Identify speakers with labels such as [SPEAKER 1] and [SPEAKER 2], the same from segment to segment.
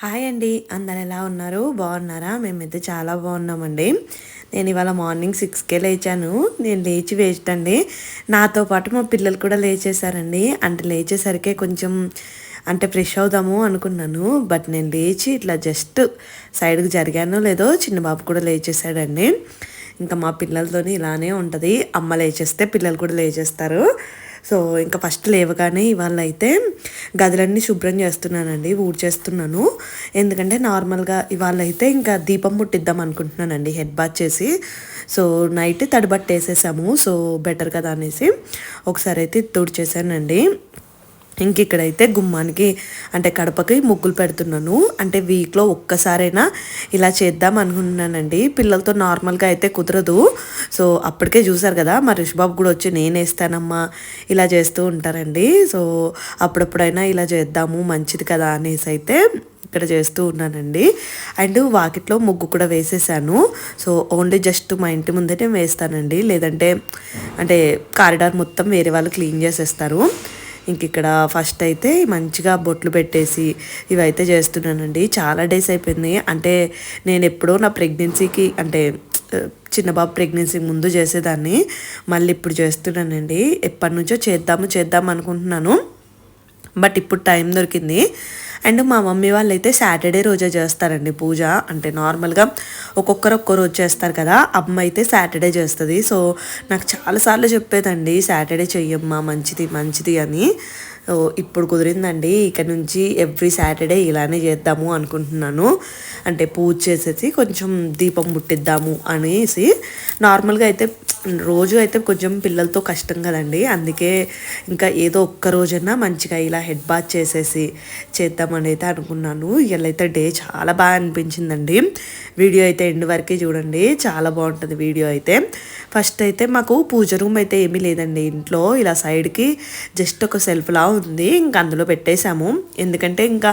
[SPEAKER 1] Hi అండి. అందరు ఎలా ఉన్నారు? బాగున్నారా? మేమైతే చాలా బాగున్నామండి. నేను ఇవాళ మార్నింగ్ సిక్స్కే లేచాను. నేను లేచి వేస్ట్ అండి. నాతో పాటు మా పిల్లలు కూడా లేచేశారండి. అంటే లేచేసరికే కొంచెం అంటే ఫ్రెష్ అవుదాము అనుకున్నాను. బట్ నేను లేచి ఇట్లా జస్ట్ సైడ్కి జరిగానో లేదో చిన్న బాబు కూడా లేచేసాడండి ఇంకా మా పిల్లలతోని ఇలానే ఉంటుంది. అమ్మ లేచేస్తే పిల్లలు కూడా లేచేస్తారు. సో ఇంకా ఫస్ట్ లేవగానే ఇవాళ అయితే గదులన్నీ శుభ్రం చేస్తున్నానండి ఊడ్చేస్తున్నాను. ఎందుకంటే నార్మల్గా ఇవాళ అయితే ఇంకా దీపం ముట్టిద్దాం అనుకుంటున్నానండి హెడ్ బాత్ చేసి. సో నైట్ తడిబట్టేసేసాము సో బెటర్ కదా అనేసి ఒకసారి అయితే తుడిచేసానండి. ఇంక ఇక్కడైతే గుమ్మానికి అంటే కడపకి ముగ్గులు పెడుతున్నాను. అంటే వీక్లో ఒక్కసారైనా ఇలా చేద్దాం అనుకుంటున్నానండి పిల్లలతో నార్మల్గా అయితే కుదరదు. సో అప్పటికే చూసారు కదా మా రిషిబాబు కూడా వచ్చి నేనేస్తానమ్మా ఇలా చేస్తూ ఉంటారండి. సో అప్పుడప్పుడైనా ఇలా చేద్దాము మంచిది కదా అనేసి అయితే ఇక్కడ చేస్తూ ఉన్నానండి. అండ్ వాకిట్లో ముగ్గు కూడా వేసేసాను. సో ఓన్లీ జస్ట్ మా ఇంటి ముందే వేస్తానండి. లేదంటే అంటే కారిడార్ మొత్తం వేరే వాళ్ళు క్లీన్ చేసేస్తారు. ఇంక ఇక్కడ ఫస్ట్ అయితే మంచిగా బొట్లు పెట్టేసి ఇవైతే చేస్తున్నానండి. చాలా డేస్ అయిపోయింది. అంటే నేను ఎప్పుడో నా ప్రెగ్నెన్సీకి అంటే చిన్నబాబు ప్రెగ్నెన్సీ ముందు చేసేదాన్ని. మళ్ళీ ఇప్పుడు చేస్తున్నానండి. ఎప్పటి నుంచో చేద్దాము చేద్దాం అనుకుంటున్నాను. బట్ ఇప్పుడు టైం దొరికింది. అండ్ మా మమ్మీ వాళ్ళు అయితే సాటర్డే రోజే చేస్తారండి పూజ. అంటే నార్మల్గా ఒక్కొక్కరు ఒక్కో రోజు చేస్తారు కదా అమ్మ అయితే సాటర్డే చేస్తుంది. సో నాకు చాలాసార్లు చెప్పేదండి సాటర్డే చెయ్యమ్మా మంచిది మంచిది అని. ఇప్పుడు కుదిరిందండి. ఇక నుంచి ఎవ్రీ సాటర్డే ఇలానే చేద్దాము అనుకుంటున్నాను. అంటే పూజ చేసేసి కొంచెం దీపం ముట్టిద్దాము అనేసి. నార్మల్గా అయితే రోజు అయితే కొంచెం పిల్లలతో కష్టం కదండి. అందుకే ఇంకా ఏదో ఒక్క రోజైనా మంచిగా ఇలా హెడ్ బాత్ చేసేసి చేద్దామని అయితే అనుకున్నాను. ఇలాయితే డే చాలా బాగా అనిపించిందండి. వీడియో అయితే ఎండ్ వరకే చూడండి. చాలా బాగుంటుంది వీడియో అయితే. ఫస్ట్ అయితే మాకు పూజ రూమ్ అయితే ఏమీ లేదండి ఇంట్లో. ఇలా సైడ్కి జస్ట్ ఒక సెల్ఫ్లా ఉంది ఇంకా అందులో పెట్టేశాము. ఎందుకంటే ఇంకా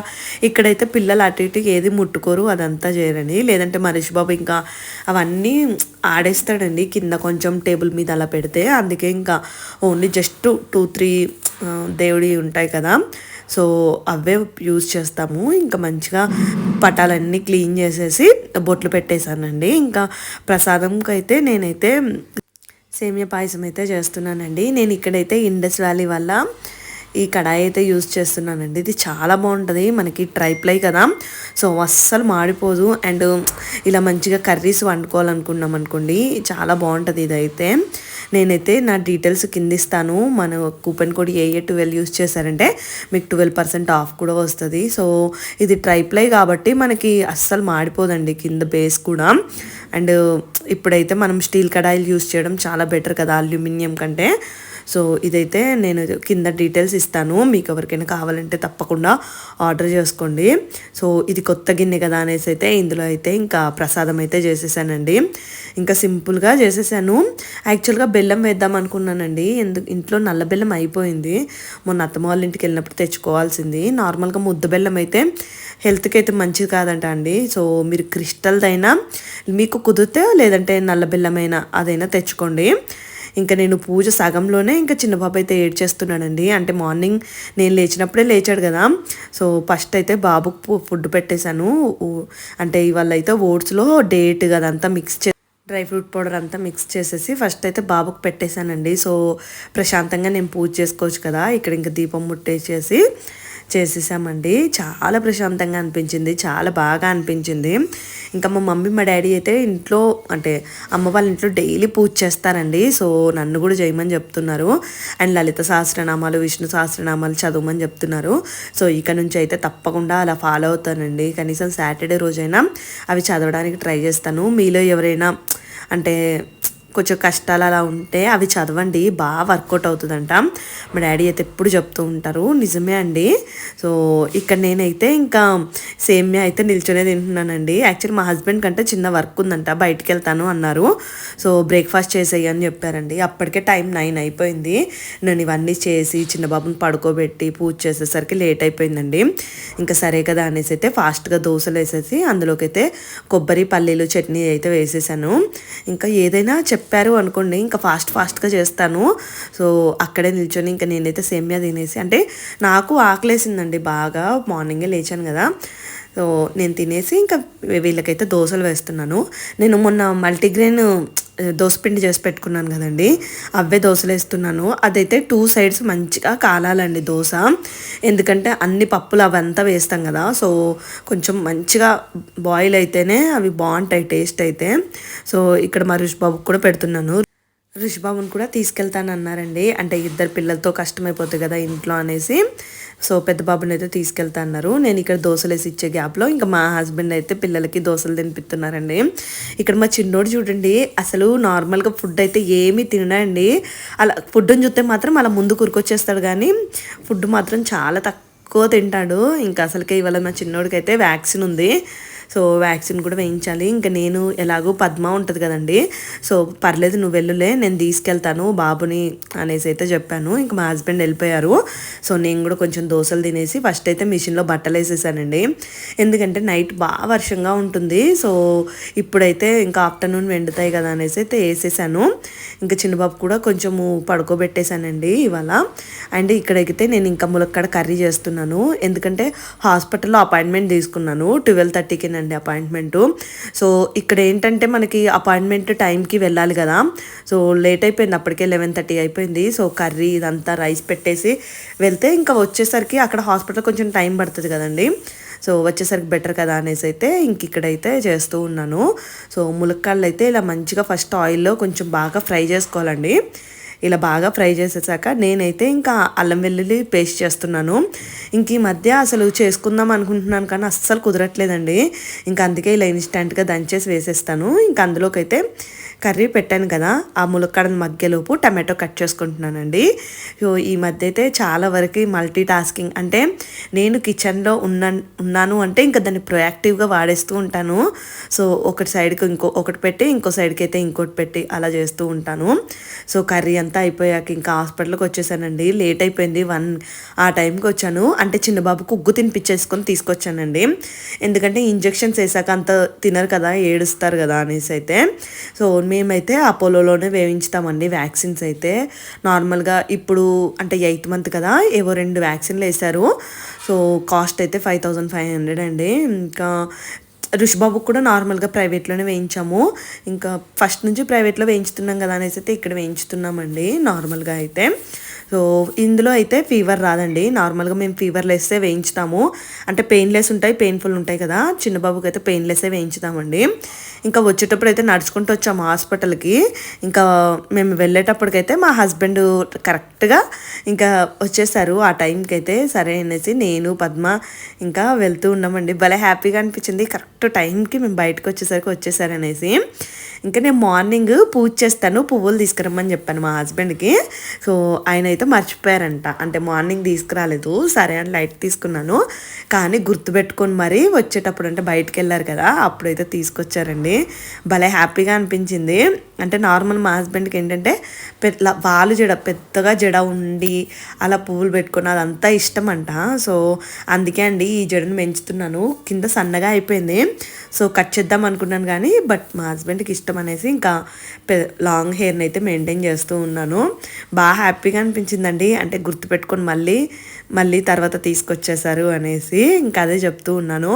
[SPEAKER 1] ఇక్కడైతే పిల్లలు అటు ఇటు ఏది ముట్టుకోరు అదంతా చేయరని. లేదంటే మరీష్ బాబు ఇంకా అవన్నీ ఆడేస్తాడండి. కింద కొంచెం టేబుల్ మీద అలా పెడితే. అందుకే ఇంకా ఓన్లీ జస్ట్ టూ త్రీ దేవుడి ఉంటాయి కదా. సో అవే యూజ్ చేస్తాము. ఇంకా మంచిగా పటాలన్నీ క్లీన్ చేసేసి బొట్లు పెట్టేశానండి. ఇంకా ప్రసాదంకి అయితే నేనైతే సేమియా పాయసం అయితే చేస్తున్నానండి. నేను ఇక్కడైతే ఇండస్ వ్యాలీ వల్ల ఈ కడాయి అయితే యూజ్ చేస్తున్నానండి. ఇది చాలా బాగుంటుంది. మనకి ట్రైప్లై కదా. సో అస్సలు మాడిపోదు. అండ్ ఇలా మంచిగా కర్రీస్ వండుకోవాలనుకున్నాం అనుకోండి చాలా బాగుంటుంది ఇదైతే. నేనైతే నా డీటెయిల్స్ కింద ఇస్తాను. మన coupon code A A twelve use చేశారంటే మీకు ట్వెల్వ్ పర్సెంట్ ఆఫ్ కూడా వస్తుంది. సో ఇది ట్రైప్లై కాబట్టి మనకి అస్సలు మాడిపోదండి కింద బేస్ కూడా. అండ్ ఇప్పుడైతే మనం స్టీల్ కడాయిలు యూజ్ చేయడం చాలా బెటర్ కదా అల్యూమినియం కంటే. సో ఇదైతే నేను కింద డీటెయిల్స్ ఇస్తాను. మీకు ఎవరికైనా కావాలంటే తప్పకుండా ఆర్డర్ చేసుకోండి. సో ఇది కొత్త గిన్నె కదా అనేసి అయితే ఇందులో అయితే ఇంకా ప్రసాదం అయితే చేసేసానండి. ఇంకా సింపుల్గా చేసేసాను. యాక్చువల్గా బెల్లం వేద్దాం అనుకున్నానండి. ఎందుకు ఇంట్లో నల్ల బెల్లం అయిపోయింది. మొన్న అత్తమ్మ వాళ్ళ ఇంటికి వెళ్ళినప్పుడు తెచ్చుకోవాల్సింది. నార్మల్గా ముద్ద బెల్లం అయితే హెల్త్కి అయితే మంచిది కాదంట అండి. సో మీరు క్రిస్టల్దైనా మీకు కుదిరితే లేదంటే నల్ల బెల్లమైనా అదైనా తెచ్చుకోండి. ఇంకా నేను పూజ సగంలోనే ఇంకా చిన్న బాబు అయితే ఏడ్చేస్తున్నాడండి. అంటే మార్నింగ్ నేను లేచినప్పుడే లేచాడు కదా. సో ఫస్ట్ అయితే బాబుకు ఫుడ్ పెట్టేశాను. అంటే ఇవాళ అయితే ఓట్స్లో డేట్ అదంతా మిక్స్ చే డ్రై ఫ్రూట్ పౌడర్ అంతా మిక్స్ చేసేసి ఫస్ట్ అయితే బాబుకు పెట్టేశానండి. సో ప్రశాంతంగా నేను పూజ చేసుకోవచ్చు కదా. ఇక్కడ ఇంకా దీపం ముట్టేసేసి చేసేసామండి. చాలా ప్రశాంతంగా అనిపించింది. చాలా బాగా అనిపించింది. ఇంకా మా మమ్మీ మా డాడీ అయితే ఇంట్లో అంటే అమ్మ వాళ్ళ ఇంట్లో డైలీ పూజ చేస్తారండి. సో నన్ను కూడా చేయమని చెప్తున్నారు. అండ్ లలిత సహస్రనామాలు విష్ణు సహస్రనామాలు చదవమని చెప్తున్నారు. సో ఇక నుంచి అయితే తప్పకుండా అలా ఫాలో అవుతానండి. కనీసం సాటర్డే రోజైనా అవి చదవడానికి ట్రై చేస్తాను. మీలో ఎవరైనా అంటే కొంచెం కష్టాలు అలా ఉంటే అవి చదవండి. బాగా వర్కౌట్ అవుతుందంట. మా డాడీ అయితే ఎప్పుడు చెప్తూ ఉంటారు. నిజమే అండి. సో ఇక్కడ నేనైతే ఇంకా సేమ్యా అయితే నిల్చొనే తింటున్నానండి. యాక్చువల్లీ మా హస్బెండ్ కంటే చిన్న వర్క్ ఉందంట. బయటికి వెళ్తాను అన్నారు. సో బ్రేక్ఫాస్ట్ చేసేయి అని చెప్పారండి. అప్పటికే టైం నైన్ అయిపోయింది. నేను ఇవన్నీ చేసి చిన్న బాబుని పడుకోబెట్టి పూజ చేసేసరికి లేట్ అయిపోయిందండి. ఇంకా సరే కదా అనేసి అయితే ఫాస్ట్గా దోశలు వేసేసి అందులోకి అయితే కొబ్బరి పల్లీలు చట్నీ అయితే వేసేసాను. ఇంకా ఏదైనా చెప్ చెప్పారు అనుకోండి ఇంకా ఫాస్ట్ ఫాస్ట్గా చేస్తాను. సో అక్కడే నిల్చొని ఇంకా నేనైతే సేమ్యా తినేసి అంటే నాకు ఆకలేసిందండి బాగా. మార్నింగే లేచాను కదా. సో నేను తినేసి ఇంకా వీళ్ళకైతే దోశలు వేస్తున్నాను. నేను మొన్న మల్టీగ్రెయిన్ దోసపిండి చేసి పెట్టుకున్నాను కదండి. అవే దోశలు వేస్తున్నాను. అదైతే టూ సైడ్స్ మంచిగా కాలాలండి దోశ. ఎందుకంటే అన్ని పప్పులు అవంతా వేస్తాం కదా. సో కొంచెం మంచిగా బాయిల్ అయితేనే అవి బాగుంటాయి టేస్ట్ అయితే. సో ఇక్కడ మా రుష్ బాబుకి కూడా పెడుతున్నాను. ఋషిబాబుని కూడా తీసుకెళ్తానన్నారండి. అంటే ఇద్దరు పిల్లలతో కష్టమైపోతుంది కదా ఇంట్లో అనేసి. సో పెద్ద బాబుని అయితే తీసుకెళ్తా అన్నారు. నేను ఇక్కడ దోశలు వేసి ఇచ్చే గ్యాప్లో ఇంకా మా హస్బెండ్ అయితే పిల్లలకి దోశలు తినిపిస్తున్నారండి. ఇక్కడ మా చిన్నోడు చూడండి అసలు నార్మల్గా ఫుడ్ అయితే ఏమీ తినడండి అలా ఫుడ్ని చూస్తే మాత్రం అలా ముందు కురుకొచ్చేస్తాడు కానీ ఫుడ్ మాత్రం చాలా తక్కువ తింటాడు. ఇంకా అసలుకే ఇవాళ మా చిన్నోడికి అయితే వ్యాక్సిన్ ఉంది. సో వ్యాక్సిన్ కూడా వేయించాలి. ఇంకా నేను ఎలాగో పద్మ ఉంటుంది కదండి. సో పర్లేదు నువ్వు వెళ్ళులే నేను తీసుకెళ్తాను బాబుని అనేసి అయితే చెప్పాను. ఇంకా మా హస్బెండ్ వెళ్ళిపోయారు. సో నేను కూడా కొంచెం దోశలు తినేసి ఫస్ట్ అయితే మిషన్లో బట్టలు వేసేసానండి. ఎందుకంటే నైట్ బాగా వర్షంగా ఉంటుంది. సో ఇప్పుడైతే ఇంకా ఆఫ్టర్నూన్ వెండుతాయి కదా అనేసి అయితే వేసేసాను. ఇంకా చిన్నబాబు కూడా కొంచెము పడుకోబెట్టేశానండి ఇవాళ. అండ్ ఇక్కడైతే నేను ఇంకా ములక్కడ కర్రీ చేస్తున్నాను. ఎందుకంటే హాస్పిటల్లో అపాయింట్మెంట్ తీసుకున్నాను. ట్వెల్వ్ థర్టీకి అండి అపాయింట్మెంటు. సో ఇక్కడ ఏంటంటే మనకి అపాయింట్మెంట్ టైంకి వెళ్ళాలి కదా. సో లేట్ అయిపోయింది అప్పటికే లెవెన్ థర్టీ అయిపోయింది. సో కర్రీ ఇదంతా రైస్ పెట్టేసి వెళ్తే ఇంకా వచ్చేసరికి అక్కడ హాస్పిటల్ కొంచెం టైం పడుతుంది కదండి. సో వచ్చేసరికి బెటర్ కదా అనేసి అయితే ఇంక ఇక్కడైతే చేస్తూ ఉన్నాను. సో ములక్కాళ్ళు అయితే ఇలా మంచిగా ఫస్ట్ ఆయిల్లో కొంచెం బాగా ఫ్రై చేసుకోవాలండి. ఇలా బాగా ఫ్రై చేసేసాక నేనైతే ఇంకా అల్లం వెల్లుల్లి పేస్ట్ చేస్తున్నాను. ఇంక ఈ మధ్య అసలు చేసుకుందాం అనుకుంటున్నాను కానీ అస్సలు కుదరట్లేదండి. ఇంకా అందుకే ఇలా ఇన్స్టెంట్గా దంచేసి వేసేస్తాను. ఇంకా అందులోకి అయితే కర్రీ పెట్టాను కదా ఆ ములక్కాడని మగ్గేలోపు టమాటో కట్ చేసుకుంటున్నానండి. సో ఈ మధ్య అయితే చాలా వరకు మల్టీ టాస్కింగ్ అంటే నేను కిచెన్లో ఉన్న ఉన్నాను అంటే ఇంకా దాన్ని ప్రొయాక్టివ్గా వాడేస్తూ ఉంటాను. సో ఒకటి సైడ్కి ఇంకో ఒకటి పెట్టి ఇంకో సైడ్కి అయితే ఇంకోటి పెట్టి అలా చేస్తూ ఉంటాను. సో కర్రీ అంతా అయిపోయాక ఇంకా హాస్పిటల్కి వచ్చేసానండి. లేట్ అయిపోయింది. వన్ ఆ టైంకి వచ్చాను. అంటే చిన్న బాబుకు ఉగ్గు తినిపించేసుకొని తీసుకొచ్చానండి. ఎందుకంటే ఇంజెక్షన్స్ వేసాక అంత తినరు కదా ఏడుస్తారు కదా అనేసి అయితే. సో మేమైతే అపోలోలోనే వేయించుతామండి వ్యాక్సిన్స్ అయితే. నార్మల్గా ఇప్పుడు అంటే ఎయిత్ మంత్ కదా ఏవో రెండు వ్యాక్సిన్లు వేశారు. సో కాస్ట్ అయితే ఫైవ్ థౌజండ్ ఫైవ్ హండ్రెడ్ అండి. ఇంకా రుషిబాబు కూడా నార్మల్గా ప్రైవేట్లోనే వేయించాము. ఇంకా ఫస్ట్ నుంచి ప్రైవేట్లో వేయించుతున్నాం కదా అనేసి అయితే ఇక్కడ వేయించుతున్నామండి నార్మల్గా అయితే. సో ఇందులో అయితే ఫీవర్ రాదండి. నార్మల్గా మేము ఫీవర్ లెస్సే వేయించుతాము. అంటే పెయిన్లెస్ ఉంటాయి పెయిన్ఫుల్ ఉంటాయి కదా. చిన్న బాబుకి అయితే పెయిన్లెస్సే వేయించుతామండి. ఇంకా వచ్చేటప్పుడు అయితే నడుచుకుంటూ వచ్చాము హాస్పిటల్కి. ఇంకా మేము వెళ్ళేటప్పటికైతే మా హస్బెండ్ కరెక్ట్గా ఇంకా వచ్చేసారు. ఆ టైంకి అయితే సరే అనేసి నేను పద్మ ఇంకా వెళ్తూ ఉన్నామండి. భలే హ్యాపీగా అనిపించింది. కరెక్ట్ టైంకి మేము బయటకు వచ్చేసరికి వచ్చేసారనేసి ఇంకా నేను మార్నింగ్ పూజ చేస్తాను పువ్వులు తీసుకురమ్మని చెప్పాను మా హస్బెండ్కి. సో ఆయన అయితే మర్చిపోయారంట. అంటే మార్నింగ్ తీసుకురాలేదు సరే అని లైట్ తీసుకున్నాను. కానీ గుర్తుపెట్టుకొని మరీ వచ్చేటప్పుడు అంటే బయటకు వెళ్ళారు కదా అప్పుడైతే తీసుకొచ్చారండి. భలే హ్యాపీగా అనిపించింది. అంటే నార్మల్ మా హస్బెండ్కి ఏంటంటే పెద్ద వాళ్ళు జడ పెద్దగా జడ ఉండి అలా పువ్వులు పెట్టుకుని అదంతా ఇష్టం అంట సో అందుకే అండి ఈ జడను పెంచుతున్నాను. కింద సన్నగా అయిపోయింది. సో కట్ చేద్దాం అనుకున్నాను కానీ బట్ మా హస్బెండ్కి ఇష్టం అనేసి ఇంకా లాంగ్ హెయిర్ని అయితే మెయింటైన్ చేస్తూ ఉన్నాను. బాగా హ్యాపీగా అనిపించిందండి. అంటే గుర్తుపెట్టుకొని మళ్ళీ మళ్ళీ తర్వాత తీసుకొచ్చేసారు అనేసి ఇంకా అదే చెప్తూ ఉన్నాను.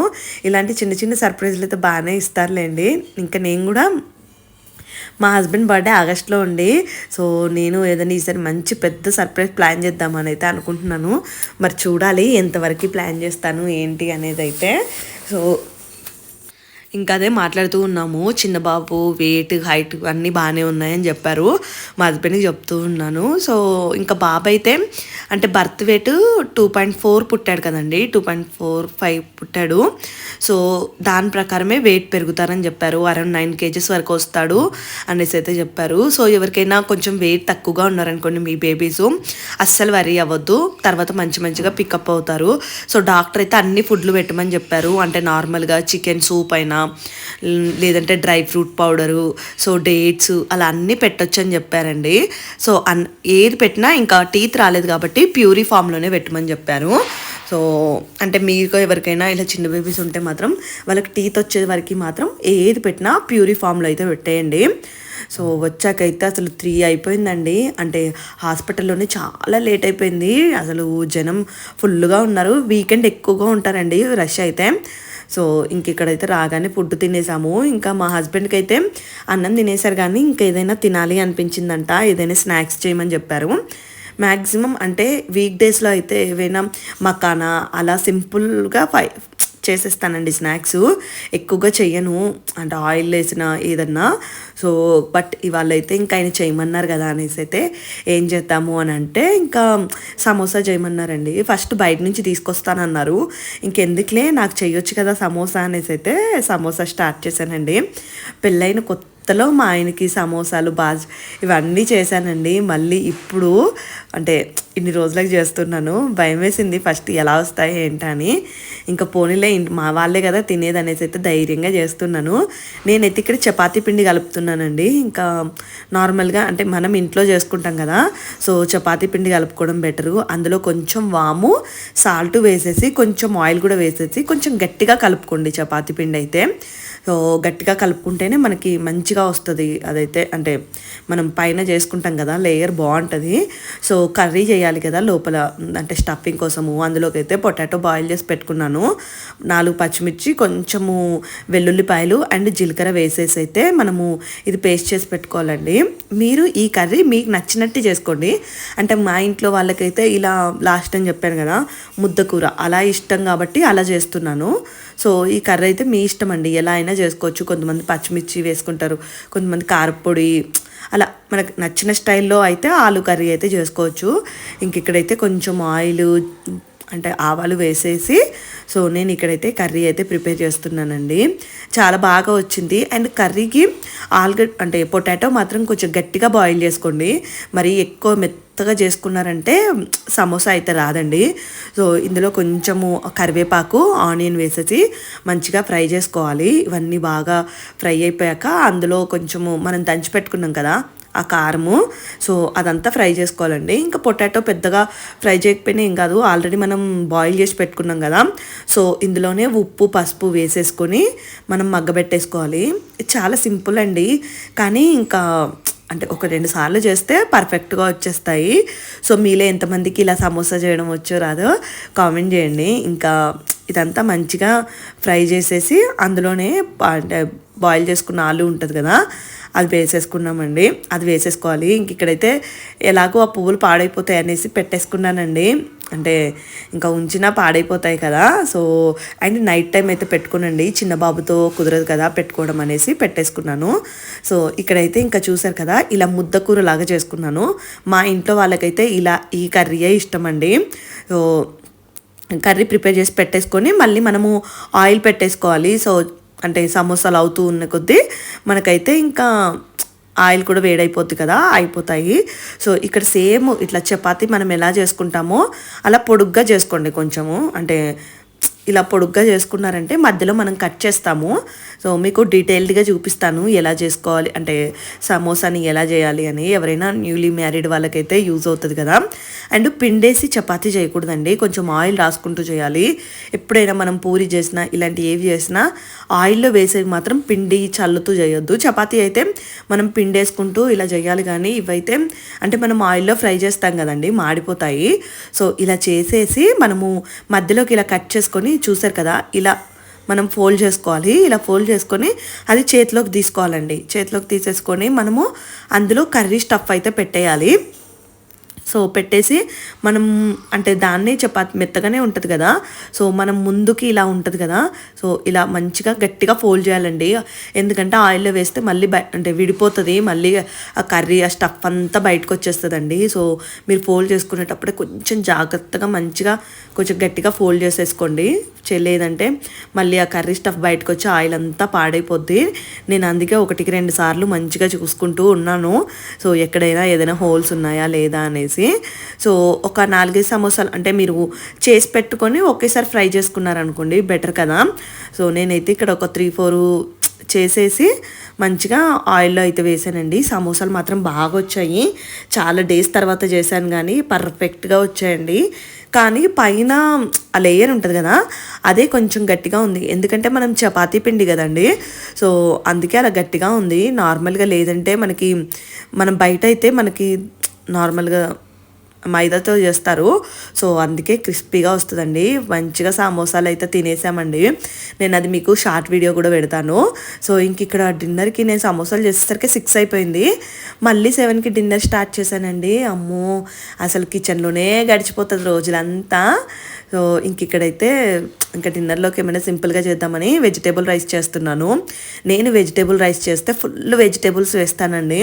[SPEAKER 1] ఇలాంటి చిన్న చిన్న సర్ప్రైజ్లు అయితే బాగానే ఇస్తారులేండి. ఇంకా నేను కూడా మా హస్బెండ్ బర్త్డే ఆగస్ట్లో ఉండి సో నేను ఏదైనా ఈసారి మంచి పెద్ద సర్ప్రైజ్ ప్లాన్ చేద్దామని అయితే అనుకుంటున్నాను. మరి చూడాలి ఎంతవరకు ప్లాన్ చేస్తాను ఏంటి అనేది అయితే. సో ఇంకా అదే మాట్లాడుతూ ఉన్నాము. చిన్న బాబు వెయిట్ హైట్ అన్నీ బాగానే ఉన్నాయని చెప్పారు. మా హస్బెండ్కి చెప్తూ ఉన్నాను. సో ఇంకా బాబు అయితే అంటే birth weight two point four పుట్టాడు కదండి. టూ పాయింట్ ఫోర్ ఫైవ్ పుట్టాడు. సో దాని ప్రకారమే వెయిట్ పెరుగుతారని చెప్పారు. అరౌండ్ నైన్ కేజెస్ వరకు వస్తాడు అనేసి అయితే చెప్పారు. సో ఎవరికైనా కొంచెం వెయిట్ తక్కువగా ఉన్నారనుకోండి మీ బేబీస్ అస్సలు వరీ అవ్వద్దు. తర్వాత మంచి మంచిగా పికప్ అవుతారు. సో డాక్టర్ అయితే అన్ని ఫుడ్లు పెట్టమని చెప్పారు. అంటే నార్మల్గా చికెన్ సూప్ అయినా లేదంటే dry fruit powder so dates అలా అన్నీ పెట్టొచ్చు అని చెప్పారండి. సో అన్ ఏది పెట్టినా ఇంకా టీత్ రాలేదు కాబట్టి ప్యూరీ ఫామ్లోనే పెట్టమని చెప్పారు. సో అంటే మీకు ఎవరికైనా ఇలా చిన్న బేబీస్ ఉంటే మాత్రం వాళ్ళకి టీత్ వచ్చే వరకు మాత్రం ఏది పెట్టినా ప్యూరీ ఫామ్లో అయితే పెట్టేయండి. సో వచ్చాకైతే అసలు త్రీ అయిపోయిందండి. అంటే హాస్పిటల్లోనే చాలా లేట్ అయిపోయింది. అసలు జనం ఫుల్గా ఉన్నారు. వీకెండ్ ఎక్కువగా ఉంటారండి రష్ అయితే. సో ఇంక ఇక్కడైతే రాగానే ఫుడ్ తినేసాము. ఇంకా మా హస్బెండ్కి అయితే అన్నం తినేసారు కానీ ఇంకా ఏదైనా తినాలి అనిపించిందంట. ఏదైనా స్నాక్స్ చేయమని చెప్పారు. మ్యాక్సిమం అంటే వీక్ డేస్లో అయితే ఏవైనా మకానా అలా సింపుల్గా ఫై చేసేస్తానండి స్నాక్స్. ఎక్కువగా చెయ్యను. అంటే ఆయిల్ వేసిన ఏదన్నా. సో బట్ ఇవాళ అయితే ఇంకా ఆయన చేయమన్నారు కదా అనేసి అయితే ఏం చేద్దాము అని అంటే ఇంకా సమోసా చేయమన్నారండి. ఫస్ట్ బయట నుంచి తీసుకొస్తానన్నారు. ఇంకెందుకులే నాకు చేయొచ్చు కదా సమోసా అనేసి అయితే సమోసా స్టార్ట్ చేశానండి. పెళ్ళైన కొత్త కొత్తలో మా ఆయనకి సమోసాలు బాజ్ ఇవన్నీ చేశానండి. మళ్ళీ ఇప్పుడు అంటే ఇన్ని రోజులకు చేస్తున్నాను. భయం వేసింది ఫస్ట్ ఎలా వస్తాయి ఏంటని ఇంకా పోనీలే మా వాళ్ళే కదా తినేది అనేసి అయితే ధైర్యంగా చేస్తున్నాను. నేనైతే ఇక్కడ చపాతీ పిండి కలుపుతున్నానండి. ఇంకా నార్మల్గా అంటే మనం ఇంట్లో చేసుకుంటాం కదా సో చపాతీ పిండి కలుపుకోవడం బెటరు. అందులో కొంచెం వాము సాల్ట్ వేసేసి కొంచెం ఆయిల్ కూడా వేసేసి కొంచెం గట్టిగా కలుపుకోండి చపాతీ పిండి అయితే. సో గట్టిగా కలుపుకుంటేనే మనకి మంచిగా వస్తుంది. అదైతే అంటే మనం పైన చేసుకుంటాం కదా లేయర్ బాగుంటుంది. సో కర్రీ చేయాలి కదా లోపల అంటే స్టఫింగ్ కోసము. అందులోకి అయితే పొటాటో బాయిల్ చేసి పెట్టుకున్నాను. నాలుగు పచ్చిమిర్చి కొంచెము వెల్లుల్లిపాయలు అండ్ జీలకర్ర వేసేసి అయితే మనము ఇది పేస్ట్ చేసి పెట్టుకోవాలండి. మీరు ఈ కర్రీ మీకు నచ్చినట్టు చేసుకోండి. అంటే మా ఇంట్లో వాళ్ళకైతే ఇలా లాస్ట్ టైం చెప్పాను కదా ముద్దకూర అలా ఇష్టం కాబట్టి అలా చేస్తున్నాను. సో ఈ కర్రీ అయితే మీ ఇష్టం అండి ఎలా అయినా చేసుకోవచ్చు. కొంతమంది పచ్చిమిర్చి వేసుకుంటారు. కొంతమంది కారపొడి అలా మనకు నచ్చిన స్టైల్లో అయితే ఆలు కర్రీ అయితే చేసుకోవచ్చు. ఇంక ఇక్కడైతే కొంచెం ఆయిల్ అంటే ఆవాలు వేసేసి సో నేను ఇక్కడైతే కర్రీ అయితే ప్రిపేర్ చేస్తున్నానండి. చాలా బాగా వచ్చింది. అండ్ కర్రీకి ఆలుగడ్ అంటే పొటాటో మాత్రం కొంచెం గట్టిగా బాయిల్ చేసుకోండి. మరి ఎక్కువ మెత్తగా చేసుకున్నారంటే సమోసా అయితే రాదండి. సో ఇందులో కొంచెము కరివేపాకు ఆనియన్ వేసేసి మంచిగా ఫ్రై చేసుకోవాలి. ఇవన్నీ బాగా ఫ్రై అయిపోయాక అందులో కొంచెము మనం దంచి పెట్టుకున్నాం కదా ఆ కారము. సో అదంతా ఫ్రై చేసుకోవాలండి. ఇంకా పొటాటో పెద్దగా ఫ్రై చేయకపోయినా ఏం కాదు ఆల్రెడీ మనం బాయిల్ చేసి పెట్టుకున్నాం కదా. సో ఇందులోనే ఉప్పు పసుపు వేసేసుకొని మనం మగ్గబెట్టేసుకోవాలి. చాలా సింపుల్ అండి. కానీ ఇంకా అంటే ఒక రెండు సార్లు చేస్తే పర్ఫెక్ట్గా వచ్చేస్తాయి. సో మీలో ఎంతమందికి ఇలా సమోసా చేయడం వచ్చో రాదో కామెంట్ చేయండి. ఇంకా ఇదంతా మంచిగా ఫ్రై చేసేసి అందులోనే అంటే బాయిల్ చేసుకున్న ఆలు ఉంటుంది కదా అది వేసేసుకున్నామండి. అది వేసేసుకోవాలి. ఇంక ఇక్కడైతే ఎలాగో ఆ పువ్వులు పాడైపోతాయి అనేసి పెట్టేసుకున్నానండి. అంటే ఇంకా ఉంచినా పాడైపోతాయి కదా. సో అండ్ నైట్ టైం అయితే పెట్టుకునండి. చిన్న బాబుతో కుదరదు కదా పెట్టుకోవడం అనేసి పెట్టేసుకున్నాను. సో ఇక్కడైతే ఇంకా చూసారు కదా ఇలా ముద్దకూర లాగా చేసుకున్నాను. మా ఇంట్లో వాళ్ళకైతే ఇలా ఈ కర్రీయే ఇష్టం అండి సో కర్రీ ప్రిపేర్ చేసి పెట్టేసుకొని మళ్ళీ మనము ఆయిల్ పెట్టేసుకోవాలి. సో అంటే సమోసాలు అవుతూ ఉన్న కొద్దీ మనకైతే ఇంకా ఆయిల్ కూడా వేడైపోద్ది కదా అయిపోతాయి. సో ఇక్కడ సేమ్ ఇట్లా చపాతి మనం ఎలా చేసుకుంటామో అలా పొడుగ్గా చేసుకోండి కొంచెము. అంటే ఇలా పొడుగ్గా చేసుకున్నారంటే మధ్యలో మనం కట్ చేస్తాము. సో మీకు డీటెయిల్డ్గా చూపిస్తాను ఎలా చేసుకోవాలి. అంటే సమోసాని ఎలా చేయాలి అని ఎవరైనా న్యూలీ మ్యారీడ్ వాళ్ళకైతే యూజ్ అవుతుంది కదా. అండ్ పిండేసి చపాతీ చేయకూడదండి. కొంచెం ఆయిల్ రాసుకుంటూ చేయాలి. ఎప్పుడైనా మనం పూరి చేసినా ఇలాంటి ఏవి చేసినా ఆయిల్లో వేసేవి మాత్రం పిండి చల్లుతూ చేయొద్దు. చపాతీ అయితే మనం పిండేసుకుంటూ ఇలా చేయాలి కానీ ఇవైతే అంటే మనం ఆయిల్లో ఫ్రై చేస్తాం కదండి మాడిపోతాయి. సో ఇలా చేసేసి మనము మధ్యలోకి ఇలా కట్ చేసుకొని చూసారు కదా ఇలా మనం ఫోల్డ్ చేసుకోవాలి. ఇలా ఫోల్డ్ చేసుకొని అది చేతిలోకి తీసుకోవాలండి. చేతిలోకి తీసేసుకొని మనము అందులో కర్రీ స్టఫ్ అయితే పెట్టేయాలి. సో పెట్టేసి మనం అంటే దాన్ని చపాతి మెత్తగానే ఉంటుంది కదా. సో మనం ముందుకి ఇలా ఉంటుంది కదా. సో ఇలా మంచిగా గట్టిగా ఫోల్డ్ చేయాలండి. ఎందుకంటే ఆయిల్లో వేస్తే మళ్ళీ బయ అంటే విడిపోతుంది. మళ్ళీ ఆ కర్రీ ఆ స్టఫ్ అంతా బయటకు వచ్చేస్తుందండి సో మీరు ఫోల్డ్ చేసుకునేటప్పుడే కొంచెం జాగ్రత్తగా మంచిగా కొంచెం గట్టిగా ఫోల్డ్ చేసేసుకోండి. లేదంటే మళ్ళీ ఆ కర్రీ స్టఫ్ బయటకు వచ్చి ఆయిల్ అంతా పాడైపోద్ది. నేను అందుకే ఒకటికి రెండు సార్లు మంచిగా చూసుకుంటూ ఉన్నాను. సో ఎక్కడైనా ఏదైనా హోల్స్ ఉన్నాయా లేదా అనేసి సో ఒక నాలుగైదు సమోసాలు అంటే మీరు చేసి పెట్టుకొని ఒకేసారి ఫ్రై చేసుకున్నారనుకోండి బెటర్ కదా. సో నేనైతే ఇక్కడ ఒక త్రీ ఫోర్ చేసేసి మంచిగా ఆయిల్లో అయితే వేసానండి. సమోసాలు మాత్రం బాగా వచ్చాయి. చాలా డేస్ తర్వాత చేశాను కానీ పర్ఫెక్ట్గా వచ్చాయండి. కానీ పైన ఆ లేయర్ ఉంటుంది కదా అదే కొంచెం గట్టిగా ఉంది. ఎందుకంటే మనం చపాతీ పిండి కదండి సో అందుకే అలా గట్టిగా ఉంది. నార్మల్గా లేదంటే మనకి మనం బయట అయితే మనకి నార్మల్గా మైదాతో చేస్తారు. సో అందుకే క్రిస్పీగా వస్తుందండి. మంచిగా సమోసాలు అయితే తినేసామండి. నేను అది మీకు షార్ట్ వీడియో కూడా పెడతాను. సో ఇంక ఇక్కడ డిన్నర్కి నేను సమోసాలు చేసేసరికి సిక్స్ అయిపోయింది. మళ్ళీ సెవెన్కి డిన్నర్ స్టార్ట్ చేశానండి. అమ్మో! అసలు కిచెన్లోనే గడిచిపోతుంది రోజులంతా. సో ఇంక ఇక్కడైతే ఇంకా డిన్నర్లోకి ఏమైనా సింపుల్గా చేద్దామని వెజిటేబుల్ రైస్ చేస్తున్నాను. నేను వెజిటేబుల్ రైస్ చేస్తే ఫుల్ వెజిటేబుల్స్ వేస్తానండి.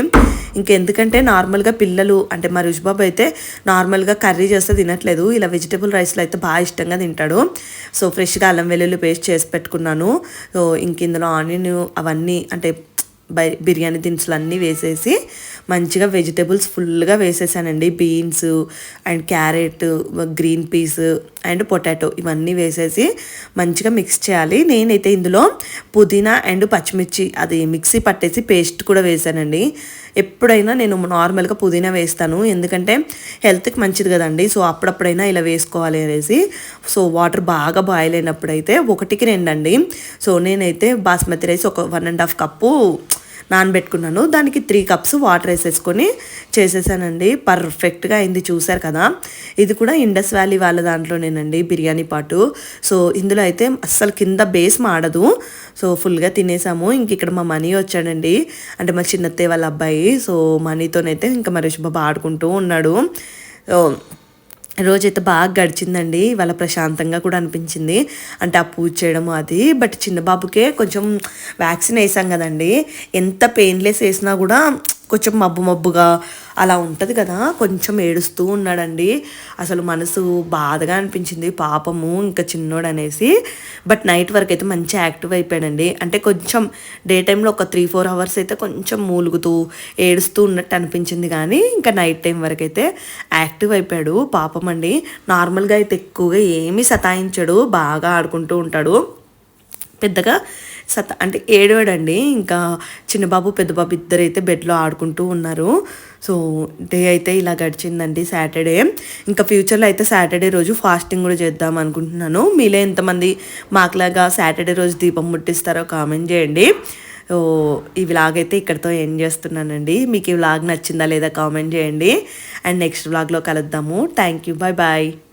[SPEAKER 1] ఇంకెందుకంటే నార్మల్గా పిల్లలు అంటే మా రుషిబాబు అయితే నార్మల్గా కర్రీ చేస్తే తినట్లేదు. ఇలా వెజిటేబుల్ రైస్లో అయితే బాగా ఇష్టంగా తింటాడు. సో ఫ్రెష్గా అల్లం వెల్లుల్లి పేస్ట్ చేసి పెట్టుకున్నాను. సో ఇంక ఇందులో ఆనియన్ అవన్నీ అంటే బిర్యానీ దినుసులు అన్నీ వేసేసి మంచిగా వెజిటేబుల్స్ ఫుల్గా వేసేసానండి. Beans and carrot green peas and potato ఇవన్నీ వేసేసి మంచిగా మిక్స్ చేయాలి. నేనైతే ఇందులో పుదీనా అండ్ పచ్చిమిర్చి అది మిక్సీ పట్టేసి పేస్ట్ కూడా వేసానండి. ఎప్పుడైనా నేను నార్మల్గా పుదీనా వేస్తాను. ఎందుకంటే హెల్త్కి మంచిది కదండి. సో అప్పుడప్పుడైనా ఇలా వేసుకోవాలి అనేసి. సో వాటర్ బాగా బాయిల్ అయినప్పుడైతే ఒకటికి రెండండి. సో నేనైతే బాస్మతి రైస్ ఒక వన్ అండ్ హాఫ్ కప్పు నానబెట్టుకున్నాను. దానికి త్రీ కప్స్ వాటర్ వేసేసుకొని చేసేసానండి. పర్ఫెక్ట్గా అయింది చూశారు కదా? ఇది కూడా ఇండస్ వ్యాలీ వాళ్ళ దాంట్లోనేనండి బిర్యానీ పాటు. సో ఇందులో అయితే అస్సలు కింద బేస్ మాడదు. సో ఫుల్గా తినేసాము. ఇంక ఇక్కడ మా మనీ వచ్చాడండి. అంటే మా చిన్నత్తయ్య వాళ్ళ అబ్బాయి. సో మనీతోనైతే ఇంకా మరేష్ బాబు ఆడుకుంటూ ఉన్నాడు. రోజైతే బాగా గడిచిందండి. వాళ్ళ ప్రశాంతంగా కూడా అనిపించింది. అంటే ఆ పూజ చేయడం అది. బట్ చిన్న బాబుకే కొంచెం వ్యాక్సిన్ వేసాం కదండి. ఎంత పెయిన్లెస్ వేసినా కూడా కొంచెం మబ్బు మబ్బుగా అలా ఉంటుంది కదా కొంచెం ఏడుస్తూ ఉన్నాడండి. అసలు మనసు బాధగా అనిపించింది పాపము ఇంకా చిన్నోడు అనేసి బట్ నైట్ వరకు అయితే మంచి యాక్టివ్ అయిపోయాడండి అంటే కొంచెం డే టైంలో ఒక త్రీ ఫోర్ అవర్స్ అయితే కొంచెం మూలుగుతూ ఏడుస్తూ ఉన్నట్టు అనిపించింది కానీ ఇంకా నైట్ టైం వరకు అయితే యాక్టివ్ అయిపోయాడు. పాపం అండి నార్మల్గా అయితే ఎక్కువగా ఏమీ సతాయించడు బాగా ఆడుకుంటూ ఉంటాడు. పెద్దగా సత అంటే ఏడవడండి. ఇంకా చిన్నబాబు పెద్దబాబు ఇద్దరు అయితే బెడ్లో ఆడుకుంటూ ఉన్నారు. సో డే అయితే ఇలా గడిచిందండి సాటర్డే. ఇంకా ఫ్యూచర్లో అయితే సాటర్డే రోజు ఫాస్టింగ్ కూడా చేద్దాం అనుకుంటున్నాను. మీలో ఎంతమంది మాకులాగా సాటర్డే రోజు దీపం ముట్టిస్తారో కామెంట్ చేయండి. సో ఈ వ్లాగ్ అయితే ఇక్కడితో ఎండ్ చేస్తున్నానండి. మీకు ఈ వ్లాగ్ నచ్చిందా లేదా కామెంట్ చేయండి. అండ్ నెక్స్ట్ వ్లాగ్లో కలుద్దాము. Thank you. Bye bye